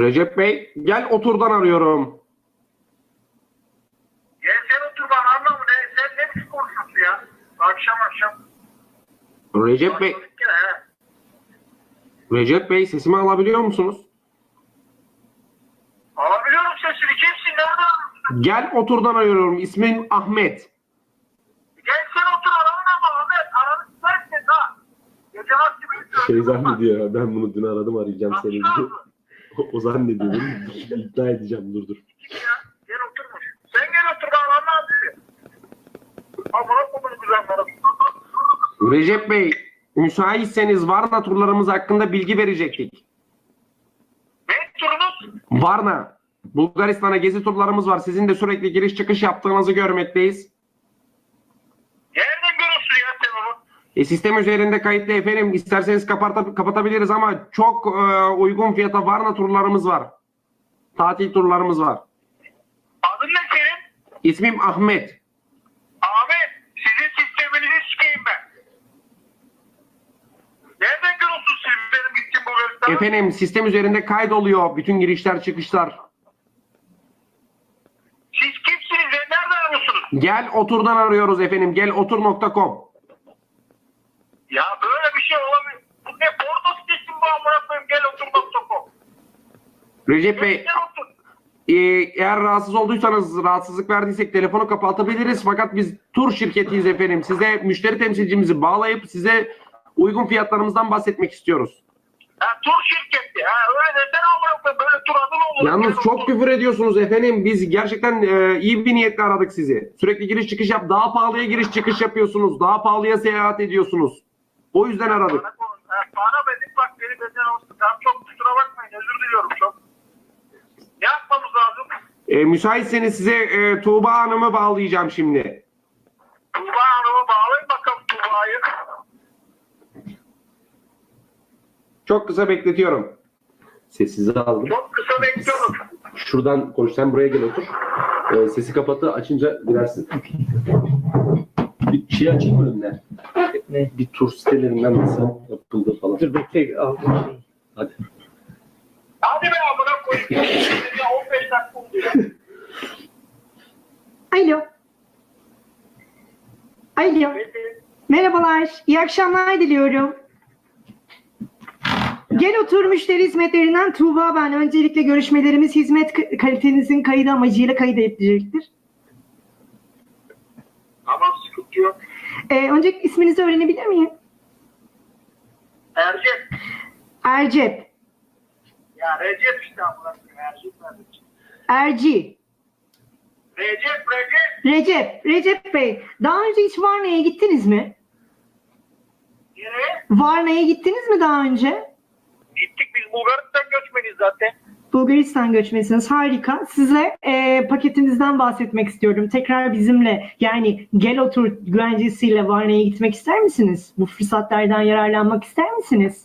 Recep Bey gel oturdan arıyorum. Ya sen otur bana anlamı ne? Sen ne biçim konuşuyorsun ya? Akşam akşam. Recep Bey. Recep Bey sesimi alabiliyor musunuz? Alabiliyorum sesini. Kimsin? Nereden arıyorsun? Gel oturdan arıyorum. İsmim Ahmet. Gel sen otur aranın ama Ahmet. Aranı sensin ha. Gece vakti bir Şey zannediyor ya ben bunu dün aradım arayacağım seni. O- O zannediyor. değil mi? İkna edeceğim dur dur. Kim ya? Gel oturmuş. Sen gel otur bana anlat diyor. Amına koydum güzel bana. Recep Bey müsaitseniz Varna turlarımız hakkında bilgi verecektik. Ne turunuz? Varna. Bulgaristan'a gezi turlarımız var. Sizin de sürekli giriş çıkış yaptığınızı görmekteyiz. Nereden görüyorsun ya sen onu? E, sistem üzerinde kayıtlı efendim. İsterseniz kapata- kapatabiliriz ama çok e, uygun fiyata Varna turlarımız var. Tatil turlarımız var. Adın ne senin? İsmim Ahmet. Ahmet, sizin sisteminizi sikeyim ben. Nereden görüyorsunuz siz benim gittiğim bu bölümden? Efendim sistem üzerinde kaydoluyor bütün girişler çıkışlar. Siz kimsiniz ve nereden arıyorsunuz? Gel oturdan arıyoruz efendim. Gel otur.com. Ya böyle bir şey olamıyor. Bu ne porno sitesi bu amına koyayım gel otur nokta.com. Recep Bey Gel otur. e, eğer rahatsız olduysanız rahatsızlık verdiysek telefonu kapatabiliriz. Fakat biz tur şirketiyiz efendim. Size müşteri temsilcimizi bağlayıp size uygun fiyatlarımızdan bahsetmek istiyoruz. Ha tur şirketi. Ha öyle desene amına koyayım böyle tur adı mı olur? Yalnız Gel çok otur. küfür ediyorsunuz efendim. Biz gerçekten e, iyi bir niyetle aradık sizi. Sürekli giriş çıkış yap. Daha pahalıya giriş çıkış yapıyorsunuz. Daha pahalıya seyahat ediyorsunuz. O yüzden aradık. Bana bedin bak beni benden olsun. Tamam çok kusura bakmayın özür diliyorum çok. Ne yapmamız lazım? E, müsaitseniz size e, Tuğba Hanım'ı bağlayacağım şimdi. Tuğba Hanım'ı bağlayın bakalım Tuğba'yı. Çok kısa bekletiyorum. Sessize aldım. Çok kısa bekliyorum. Şuradan konuş. Sen buraya gel otur. E, sesi kapatı açınca girersin. Bir şey açayım mı önüne? Ne? Bir tur sitelerinden nasıl yapıldı falan. Dur bekle aldım şeyi. Hadi. Hadi be amına koyayım. Ya 15 dakika oldu. Alo. Alo. Merhabalar. İyi akşamlar diliyorum. Gel otur müşteri hizmetlerinden Tuğba ben. Öncelikle görüşmelerimiz hizmet kalitenizin kaydı amacıyla kayıt edilecektir. Yok. Ee, öncelikle isminizi öğrenebilir miyim? Ercep. Ercep. Ya Recep işte koyayım. Ercep. Erci. Recep Recep. Recep. Recep Bey. Daha önce hiç Varna'ya gittiniz mi? Nereye? Varna'ya gittiniz mi daha önce? Gittik biz Bulgaristan göçmeniz zaten. Bulgaristan göçmesiniz. Harika. Size e, paketimizden bahsetmek istiyorum. Tekrar bizimle yani gel otur güvencesiyle Varna'ya gitmek ister misiniz? Bu fırsatlardan yararlanmak ister misiniz?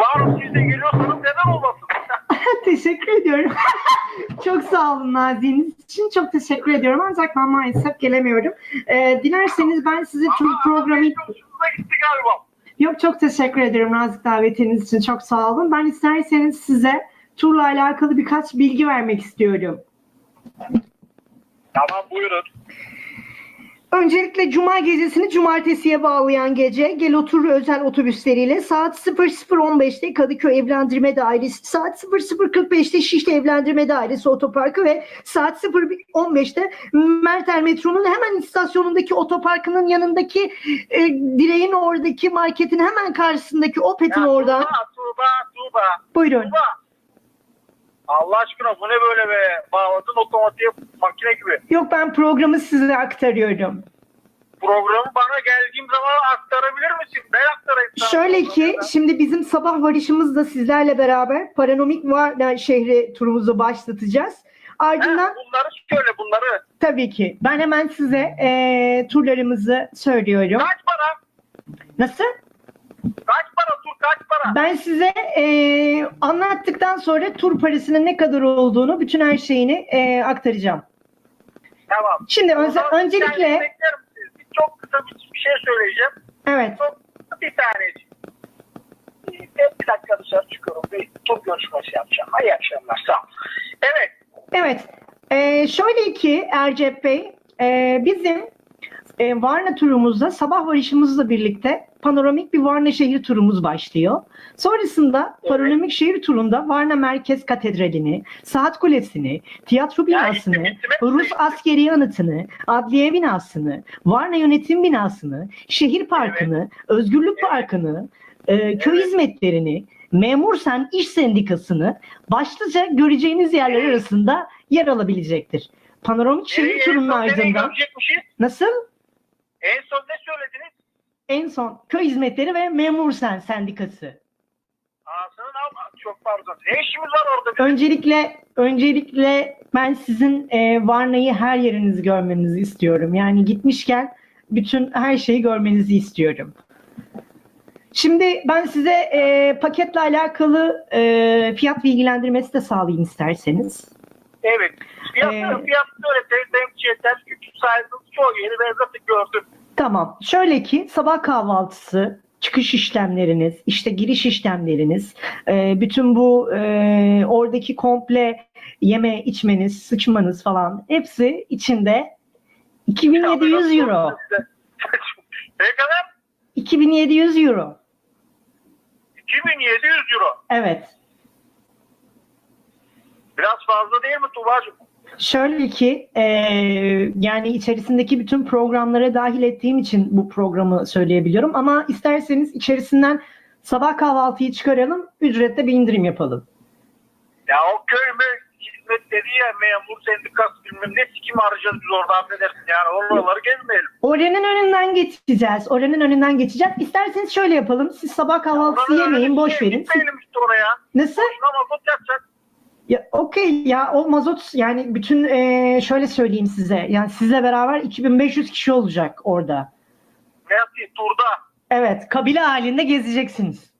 Hanım siz de geliyorsanız neden olmasın? teşekkür ediyorum. çok sağ olun naziniz için. Çok teşekkür ediyorum. Ancak ben maalesef gelemiyorum. E, dilerseniz ben size Ama programı... gitti galiba. Yok çok teşekkür ederim nazik davetiniz için. Çok sağ olun. Ben isterseniz size turla alakalı birkaç bilgi vermek istiyorum. Tamam buyurun. Öncelikle cuma gecesini cumartesiye bağlayan gece Gel Otur özel otobüsleriyle saat 00.15'te Kadıköy Evlendirme Dairesi, saat 00.45'te Şişli Evlendirme Dairesi otoparkı ve saat 0.15'te Merter Metro'nun hemen istasyonundaki otoparkının yanındaki e, direğin oradaki marketin hemen karşısındaki Opet'in oradan. Tuğba, Tuğba, Tuğba. Buyurun. Tuğba. Allah aşkına bu ne böyle be? Bağladın otomatiğe makine gibi. Yok ben programı size aktarıyorum. Programı bana geldiğim zaman aktarabilir misin? Ben aktarayım sana. Şöyle ki şimdi bizim sabah varışımız da sizlerle beraber Paranomik Varna şehri turumuzu başlatacağız. He, Ardından bunları söyle bunları. tabii ki ben hemen size eee, turlarımızı söylüyorum. Kaç para? Nasıl? Kaç para tur kaç para? Ben size eee, anlattıktan sonra tur parasının ne kadar olduğunu, bütün her şeyini eee, aktaracağım. Tamam. Şimdi önce, öncelikle? Bir çok kısa bir, bir şey söyleyeceğim. evet Çok bir saniye. Bir dakika dışarı çıkıyorum. Bir tur görüşmesi yapacağım. İyi akşamlar. Sağ ol. Evet. Evet. Ee, şöyle ki Ercep Bey, e, bizim e, Varna turumuzda sabah varışımızla birlikte panoramik bir Varna şehir turumuz başlıyor. Sonrasında Evet. panoramik şehir turunda Varna Merkez Katedrali'ni, Saat Kulesi'ni, tiyatro binasını, hep Rus askeri anıtını, adliye binasını, Varna Yönetim binasını, şehir parkını, Özgürlük Evet. Parkı'nı, e, köy Evet. hizmetlerini, Memur Sen İş Sendikası'nı başlıca göreceğiniz yerler Evet. arasında yer alabilecektir. Panoramik şehir Nereye- turunun ardından nasıl? En son ne söylediniz? En son köy hizmetleri ve Memur Sen Sendikası. Ağzının al. Çok pardon. Ne işimiz var orada? bizim? Öncelikle öncelikle ben sizin e, Varna'yı her yerinizi görmenizi istiyorum. Yani gitmişken bütün her şeyi görmenizi istiyorum. Şimdi ben size e, paketle alakalı e, fiyat bilgilendirmesi de sağlayayım isterseniz. Evet. Fiyatı, Ee, fiyatı öyle temsil yeter. Küçük sayısız çoğu yeri ben zaten gördüm. Tamam. Şöyle ki sabah kahvaltısı, çıkış işlemleriniz, işte giriş işlemleriniz, e, bütün bu e, oradaki komple yeme içmeniz, sıçmanız falan hepsi içinde 2700 euro. ne kadar? 2700 euro. 2700 euro. Evet. Biraz fazla değil mi Tuba'cığım? Şöyle ki e, yani içerisindeki bütün programlara dahil ettiğim için bu programı söyleyebiliyorum ama isterseniz içerisinden sabah kahvaltıyı çıkaralım, ücrette bir indirim yapalım. Ya o köy mü hizmetleri ya memur sendikası bilmem ne sikim arayacağız biz orada affedersin yani oraları gezmeyelim. Oranın önünden geçeceğiz. Oranın önünden geçeceğiz. İsterseniz şöyle yapalım. Siz sabah kahvaltısı Oralara yemeyin, boş verin. Gitmeyelim işte oraya. Nasıl? Mazot yakacak. Ya okey ya o mazot yani bütün eee, şöyle söyleyeyim size. Yani sizle beraber 2500 kişi olacak orada. Ne yapayım turda. Evet, kabile halinde gezeceksiniz.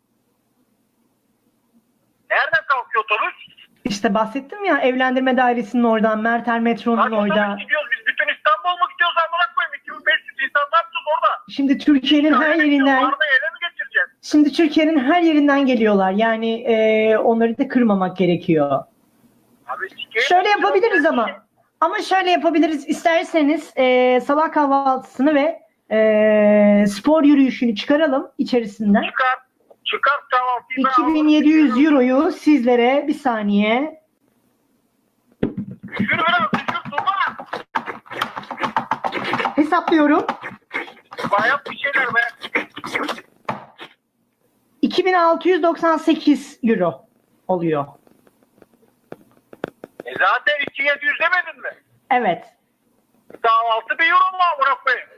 Nereden kalkıyor otobüs? İşte bahsettim ya evlendirme dairesinin oradan, Merter Metro'nun Kaç orada. gidiyoruz biz bütün İstanbul mu gidiyoruz amına koyayım 2500 insan ne yapacağız orada? Şimdi Türkiye'nin her yerinden, Varda ele mi geçireceğiz? şimdi Türkiye'nin her yerinden geliyorlar. Yani eee, onları da kırmamak gerekiyor. Şöyle yapabiliriz ama. Ama şöyle yapabiliriz. İsterseniz eee, sabah kahvaltısını ve eee, spor yürüyüşünü çıkaralım içerisinden. Çıkar. Çıkar alırım. 2700 euroyu sizlere bir saniye Düşür biraz düşür Tuba. hesaplıyorum. Bayat bir şeyler be. 2698 euro oluyor. E zaten 2700 demedin mi? Evet. Kahvaltı bir euro mu amına koyayım?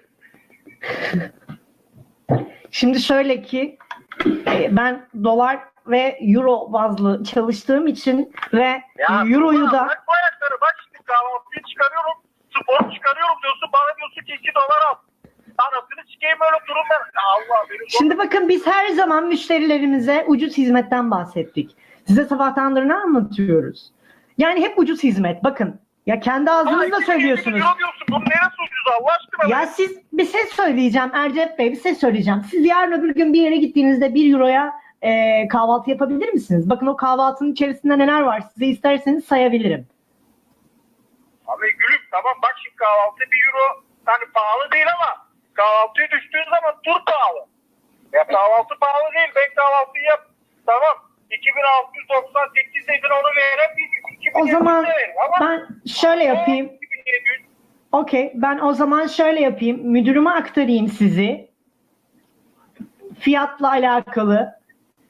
Şimdi şöyle ki e, ben dolar ve euro bazlı çalıştığım için ve euroyu Tuba, da Bırak bu ayakları bak şimdi kahvaltıyı çıkarıyorum. Spor çıkarıyorum diyorsun. Bana diyorsun ki 2 dolar al. Anasını sikeyim öyle durum ben. Allah benim. Şimdi bakın biz her zaman müşterilerimize ucuz hizmetten bahsettik. Size sabahtandır ne anlatıyoruz? Yani hep ucuz hizmet. Bakın ya kendi ağzınızla söylüyorsunuz. Euro diyorsun. Bunun neresi ucuz Allah aşkına? Ya siz bir şey söyleyeceğim Ercep Bey bir şey söyleyeceğim. Siz yarın öbür gün bir yere gittiğinizde 1 euroya e, kahvaltı yapabilir misiniz? Bakın o kahvaltının içerisinde neler var size isterseniz sayabilirim. Abi gülüm tamam bak şimdi kahvaltı 1 euro hani pahalı değil ama kahvaltıya düştüğün zaman tur pahalı. Ya kahvaltı pahalı değil. Ben kahvaltıyı yap. Tamam. 2698 dedin onu 2700 O zaman ben şöyle yapayım. 2700 Okey ben o zaman şöyle yapayım. Müdürüme aktarayım sizi. Fiyatla alakalı.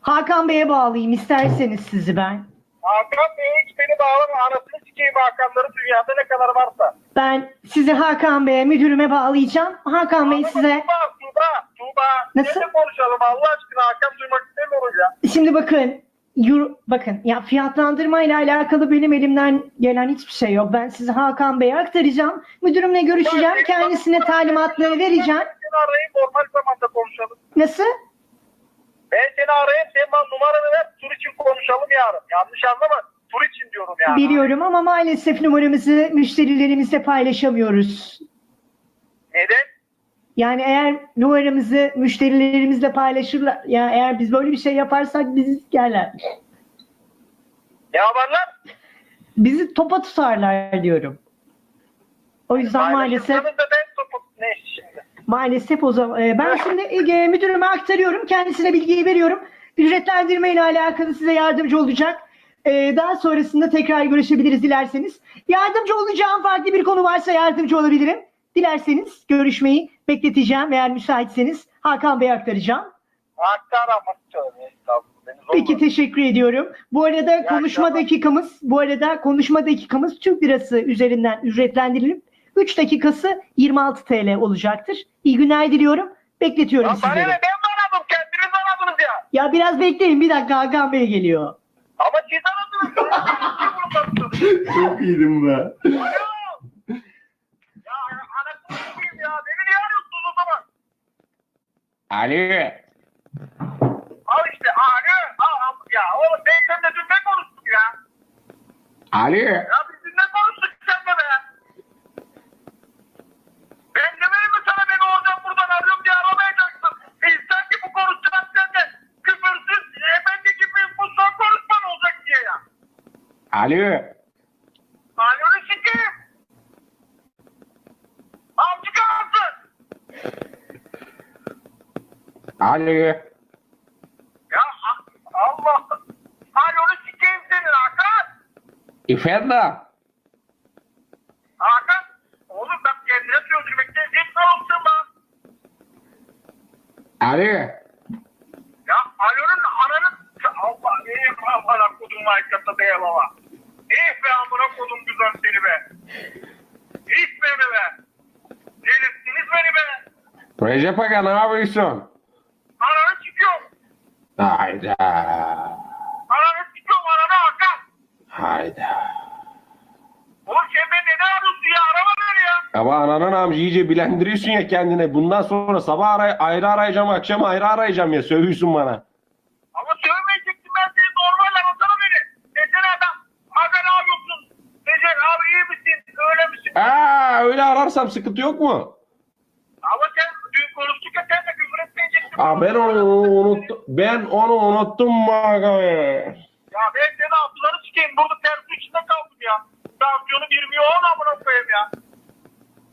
Hakan Bey'e bağlayayım isterseniz sizi ben. Hakan Bey hiç beni bağlama. Anasını sikeyim Hakanları dünyada ne kadar varsa. Ben sizi Hakan Bey'e müdürüme bağlayacağım. Hakan Bey size Tuğba, Tuğba, Tuğba. Nasıl? Nasıl? konuşalım Allah aşkına Hakan duymak istemiyorum ya. Şimdi bakın, euro, bakın ya fiyatlandırma ile alakalı benim elimden gelen hiçbir şey yok. Ben sizi Hakan Bey'e aktaracağım. Müdürümle görüşeceğim. Ben- Kendisine talimatları vereceğim. Ben seni arayayım normal zamanda konuşalım. Nasıl? Ben seni arayayım sen bana numaranı ver tur için konuşalım yarın. Yanlış anlama tur için diyorum yani. Biliyorum ama maalesef numaramızı müşterilerimizle paylaşamıyoruz. Neden? Yani eğer numaramızı müşterilerimizle paylaşırlar, ya eğer biz böyle bir şey yaparsak biz gelirler. Ne yaparlar? Bizi topa tutarlar diyorum. O yüzden maalesef Paylaşırsanız da ben topu ne şimdi? maalesef o zaman e, ben şimdi e, müdürüme aktarıyorum. Kendisine bilgiyi veriyorum. Ücretlendirme ile alakalı size yardımcı olacak. E, daha sonrasında tekrar görüşebiliriz dilerseniz. Yardımcı olacağım farklı bir konu varsa yardımcı olabilirim. Dilerseniz görüşmeyi bekleteceğim. Eğer müsaitseniz Hakan Bey'e aktaracağım. Beni zorla. Peki teşekkür ediyorum. Bu arada konuşma akşamlar. dakikamız, bu arada konuşma dakikamız Türk lirası üzerinden ücretlendirilip 3 dakikası 26 TL olacaktır. İyi günler diliyorum. Bekletiyorum Lan bana ne sizleri. ben mi aradım? Kendiniz aradınız ya. Ya biraz bekleyin bir dakika Hakan Bey geliyor. Ama siz aradınız. ya. Siz bunu konuştunuz. Çok iyiydim be. Alo. Ya anasını s**eyim ya. Beni niye arıyorsunuz o zaman? Ali. Al işte alo. Al, al. Ya oğlum ben seninle dün ne konuştuk ya? Ali. Ya biz dün ne konuştuk seninle be? Ben demedim mi sana beni oradan buradan arıyorum diye aramayacaksın. E sen ki bu konuşacağın sen de küfürsüz efendi gibi bu son konuşman olacak diye ya. Ali. Alonu sikeyim. Ali. Ya Allah. Alonu sikeyim senin Hakan. Efendim. Hakan. Oğlum bak kendine çözdürmekte zevk alıyorsun lan. Ali. Ya Alon'un ananı... Allah iyi amına kodum aykata değil baba. İyi be amına kodum güzel seni be. Hiç beni be. Delirttiniz beni be. Recep Aga ne yapıyorsun? Hayda. Ananı çıkıyorum ananı Hakan. Hayda. Oğlum sen beni neden arıyorsun ya? Arama beni ya. Ama ananın amcı iyice bilendiriyorsun ya kendine. Bundan sonra sabah aray ayrı arayacağım, akşam ayrı arayacağım ya. Sövüyorsun bana. Ama sövmeyecektim ben seni normal arasana beni. Desene adam. Hakan ne yapıyorsun? Desene abi iyi misin? Öyle misin? Aa, öyle ararsam sıkıntı yok mu? Ama sen dün konuştuk ya sen de küfür etmeyecektin. Aa, ben onu unuttum. Ben onu unuttum aga. Ya ben seni hafızaları sikeyim. Burada tersi içinde kaldım ya. Tansiyonum 20 10 amına koyayım ya.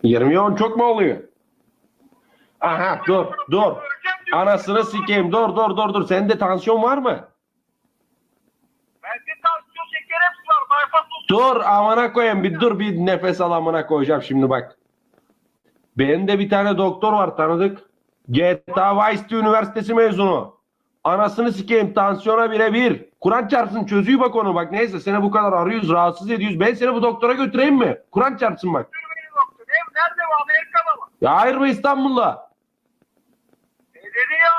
20 on çok mu oluyor? Aha dur dur. Anasını sikeyim. Dur dur dur dur. Sende tansiyon var mı? Bende tansiyon şeker hepsi var. Bypass. Dur amına koyayım bir dur bir nefes al amına koyacağım şimdi bak. Benim bir tane doktor var tanıdık. GTA Vice Üniversitesi mezunu. Anasını sikeyim tansiyona birebir. Kur'an çarpsın çözüyor bak onu bak neyse seni bu kadar arıyoruz rahatsız ediyoruz. Ben seni bu doktora götüreyim mi? Kur'an çarpsın bak. Nerede bu Amerika'da mı? Ya hayır mı İstanbul'da? E dedi ya.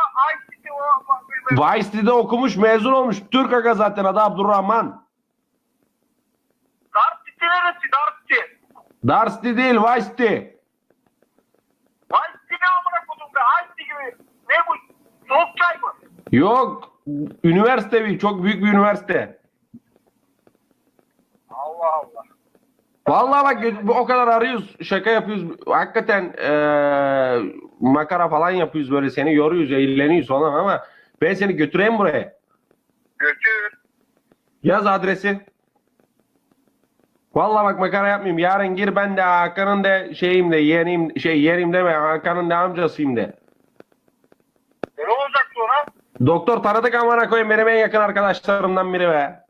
Gitti o. bak bilmem. Vice City'de okumuş mezun olmuş. Türk aga zaten adı Abdurrahman. Dark City neresi? Dark City. Dar City değil Vice City. Ay City ne amına kodum be. Ay City gibi. Ne bu? Soğuk çay mı? Yok üniversite bir çok büyük bir üniversite. Allah Allah. Vallahi bak o kadar arıyoruz, şaka yapıyoruz. Hakikaten eee, makara falan yapıyoruz böyle seni yoruyoruz, eğleniyoruz falan ama ben seni götüreyim buraya. Götür. Yaz adresi. Vallahi bak makara yapmayayım. Yarın gir ben de Hakan'ın da şeyim de yeğenim şey yeğenim deme Hakan'ın da amcasıyım de. Doktor tanıdık amına koyayım benim en yakın arkadaşlarımdan biri be.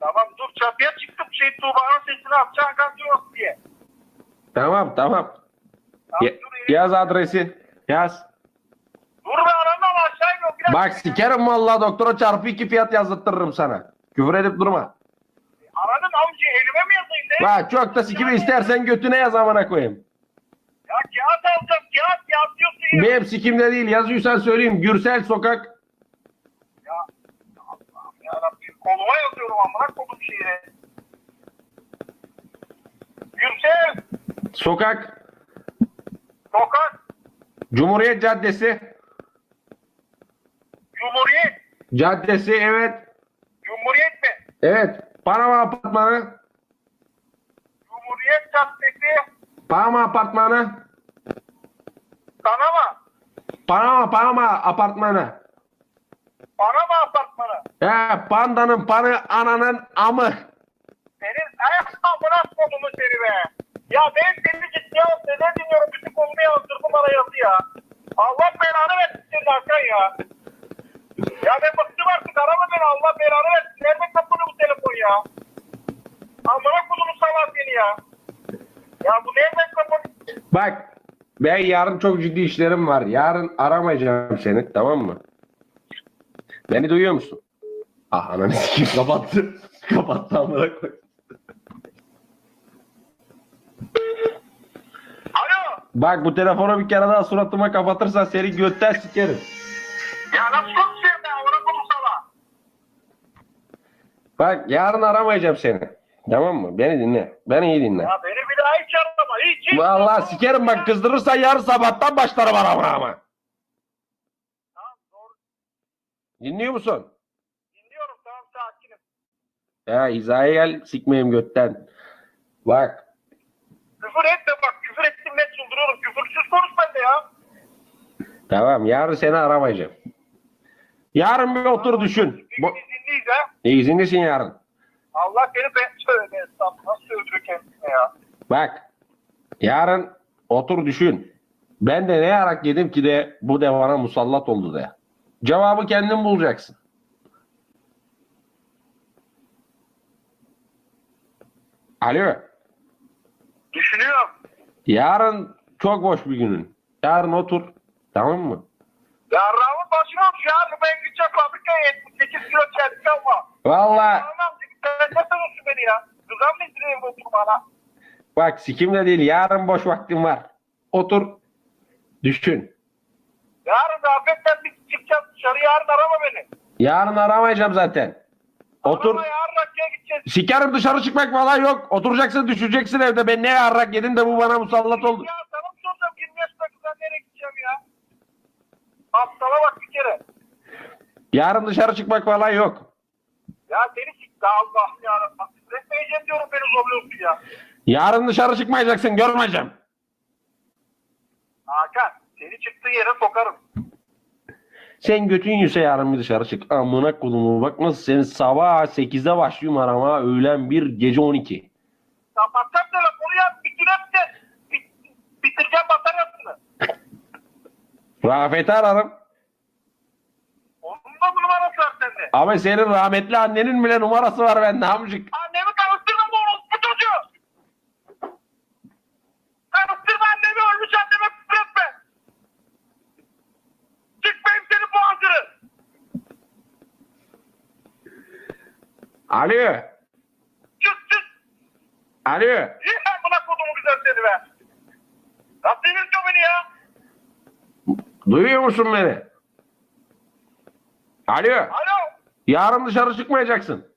Tamam dur çatıya çıktım şey Tuğba'nın sesini atacaksın kalkıyoruz diye. Tamam tamam. Ya- yaz adresi. Yaz. Dur be aranma aşağı iniyorum. Biraz Bak sikerim vallahi doktora çarpı iki fiyat yazdırtırım sana. Küfür edip durma. Aranın avcı elime mi yazayım ne? Bak çok da sikimi istersen götüne yaz amına koyayım. Ya kağıt alacağım kağıt yaz diyorsun ya. Benim sikimde değil yazıyorsan söyleyeyim. Gürsel sokak. Ya Allah'ım yarabbim koluma yazıyorum amına kodum şiiri. Yüksel Sokak. sokak Cumhuriyet Caddesi. Cumhuriyet Caddesi evet. Cumhuriyet mi? Evet. Panama Apartmanı. Cumhuriyet Caddesi Panama Apartmanı. Kanama Panama Panama Apartmanı. Bana mı apartmanı? He pandanın panı ananın amı. Senin ayak amına konumu seni be. Ya ben seni git ya. Seni dinliyorum. Bütün konumu yazdırdı bana yazı ya. Allah belanı versin senin Hakan ya. Ya ben bıktım artık. Arama beni. Allah belanı versin. Nerede kapalı bu telefon ya? Amına konumu salar seni ya. Ya bu nereden kapalı? Bak ben yarın çok ciddi işlerim var. Yarın aramayacağım seni tamam mı? Beni duyuyor musun? Ah ananı sikeyim kapattı. kapattı amına koy. Alo. Bak bu telefonu bir kere daha suratıma kapatırsan seni götten sikerim. Ya nasıl konuşuyorsun ya? Amına konumu salar. Bak yarın aramayacağım seni. Tamam mı? Beni dinle. Beni iyi dinle. Ya beni bir daha hiç arama. Hiç hiç. Vallahi sikerim bak kızdırırsan yarın sabahtan başlarım arama ama. Tamam doğru. Dinliyor musun? Dinliyorum tamam sakinim. Ya hizaya gel sikmeyeyim götten. Bak Küfür etme bak küfür ettim ne çıldırıyorum. Küfürsüz konuş bende ya. tamam yarın seni aramayacağım. Yarın bir otur düşün. Bir Bu... izinliyiz ha. İzinlisin yarın. Allah beni ben söyle. Nasıl öldürür kendisine ya. Bak yarın otur düşün. Ben de ne yarak yedim ki de bu de bana musallat oldu de. Cevabı kendin bulacaksın. Alo. Düşünüyorum. Yarın çok boş bir günün. Yarın otur. Tamam mı? Ya Rahman başım olmuş ya. Ben gideceğim fabrikaya 78 kilo çelik ama. Vallahi Anlam sen sanıyorsun beni ya? Kızam mı indireyim bu bana? Bak sikimle değil. Yarın boş vaktim var. Otur. Düşün. Yarın afetten bir çıkacağız dışarı. Yarın arama beni. Yarın aramayacağım zaten. Otur. Arama yarın Hakkı'ya gideceğiz. Sikerim dışarı çıkmak falan yok. Oturacaksın düşeceksin evde. Ben ne yarrak yedim de bu bana musallat oldu. Ya sana mı soracağım 20 yaşında nereye gideceğim ya? Aptala bak bir kere. Yarın dışarı çıkmak falan yok. Ya seni çıktı Allah ya. Resmeyeceğim diyorum beni zorluyorsun ya. Yarın dışarı çıkmayacaksın görmeyeceğim. Hakan seni çıktığı yere sokarım. Sen götün yüse yarın bir dışarı çık. Amına kolumu bak nasıl senin sabah 8'de başlıyorum arama öğlen 1 gece 12. Kapatacağım telefonu ya. Bitirem de. Bit- bitireceğim bataryasını. Rafet'i ararım. Onun da numarası var sende. Ama senin rahmetli annenin bile numarası var bende amcık. Alo. Çık çık. Alo. İyi ben buna kodumu güzel seni be. Nasıl yenildi beni ya? Duyuyor musun beni? Alo. Alo. Yarın dışarı çıkmayacaksın.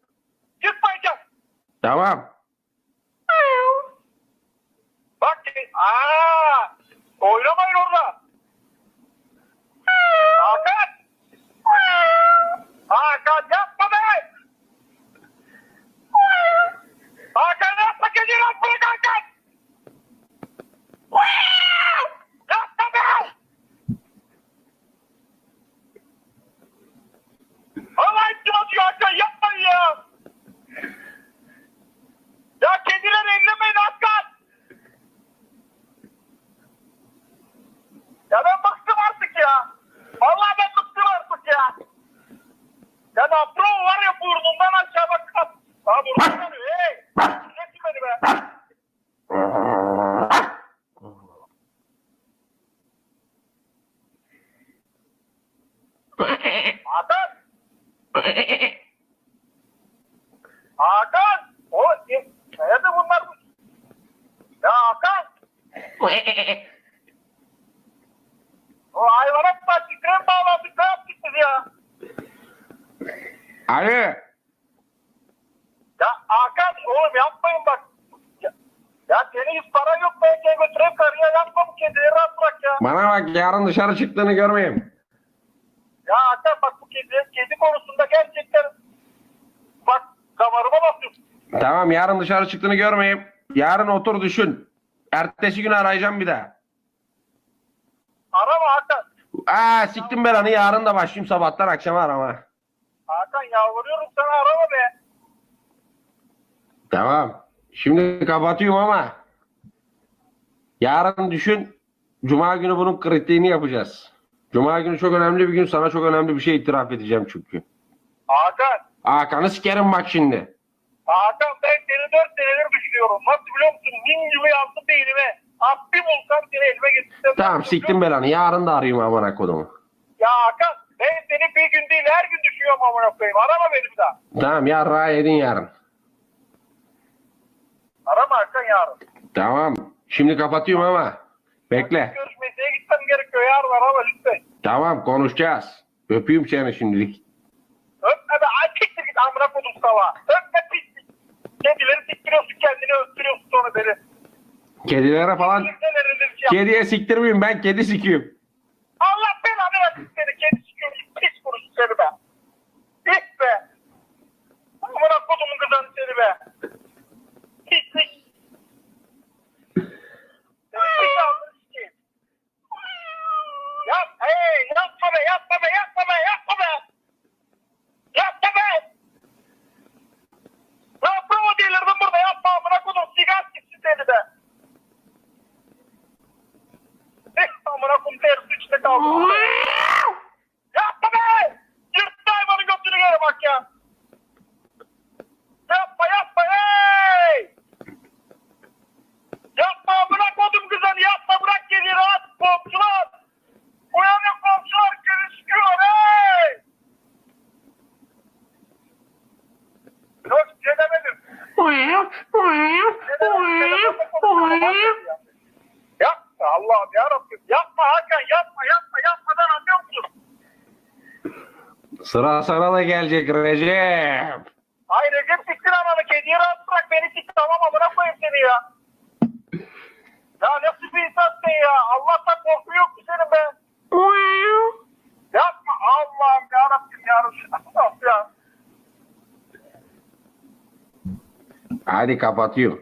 Çıkmayacağım. Tamam. Bak aaa oynamayın orada. Hakan. Hakan yapma be. Hakan yapma kendini at bırak Hakan. Yapma be. Allah için atıyor Hakan yapmayın ya. Ya kediler ellemeyin Hakan. Ya ben bıktım artık ya. Vallahi ben bıktım artık ya. Ya Napron var ya burnumdan aşağı bak. Ha burnumdan yanıyor. Hey. Çekil beni be. Hakan. Hakan. O nerede bunlar? Ya Hakan. O hayvanat bahçesi tren bağlantısı ne yaptık biz ya? Alo. Ya Hakan oğlum yapmayın bak. Ya, ya senin hiç paran yok belki götüreyim karıya yapma bu kediyi rahat bırak ya. Bana bak yarın dışarı çıktığını görmeyeyim. Ya Hakan bak bu kedi, kedi konusunda gerçekten bak damarıma basıyorsun. Tamam yarın dışarı çıktığını görmeyeyim. Yarın otur düşün. Ertesi gün arayacağım bir daha. Arama Hakan. Aa siktim belanı yarın da başlayayım sabahtan akşama arama. Hakan yalvarıyorum sana arama be. Tamam. Şimdi kapatıyorum ama yarın düşün Cuma günü bunun kritiğini yapacağız. Cuma günü çok önemli bir gün. Sana çok önemli bir şey itiraf edeceğim çünkü. Hakan. Hakan'ı sikerim bak şimdi. Hakan ben seni dört senedir düşünüyorum. Nasıl biliyor musun? Min gibi yandı beynime. Ah bir bulsam seni elime getirsem. Tamam siktim belanı. Yarın da arayayım amına kodumu. Ya Hakan ben seni bir gün değil her gün düşünüyorum amına koyayım. Arama beni bir daha. Tamam yarın yedin yarın. Arama Hakan yarın. Tamam. Şimdi kapatıyorum ama. Bekle. Görüşmesine gitmem gerekiyor yarın arama lütfen. Tamam konuşacağız. Öpeyim seni şimdilik. Öpme be ay siktir git amına kodum. Öpme pislik. Kedileri siktiriyorsun kendini öttürüyorsun sonra beni. Kedilere falan şey kediye siktirmeyeyim ben kedi sikiyorum. Allah belanı versin seni. Kedi sikiyorum. Pis kurusu seni be. Pis be. Amına kodumun kızanı seni be. Pislik. Pis hey, yapma be, yapma be, yapma be. Yapma be. Ne yapma o delirdin burada, yapma amına kodum, sigar gitsin seni be. Eh, amına kodum, tersi içinde kaldım. Yapma be! Yırttı hayvanın götünü göre bak ya. Yapma yapma hey! Yapma bırak odum kızını yapma bırak geri rahat komşular. Uyanın komşular geri çıkıyor hey! Yok çenemedim. Yapma Allah'ım yarabbim. Yapma Hakan yapma yapma yapmadan anlıyor musun? Sıra sana da gelecek Recep. Ay Recep siktir ananı kediyi rahat bırak beni siktir tamam amına koyayım seni ya. Ya nasıl bir insansın ya? Allah'tan korku yok mu senin be? Yapma Allah'ım yarabbim yarabbim. Ya. Hadi kapatıyorum.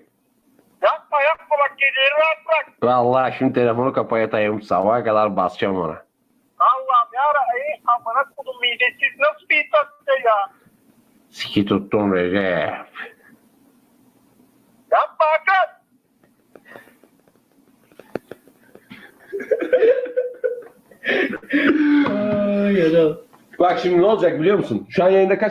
Yapma yapma bak kediyi rahat bırak. Vallahi şimdi telefonu kapatayım. Sabaha kadar basacağım ona. Yarabbim. Ey amına kodum midesiz nasıl bir sen ya? Siki tuttum Recep. Yapma Hakan. Ay. Bak şimdi ne olacak biliyor musun? Şu an yayında kaç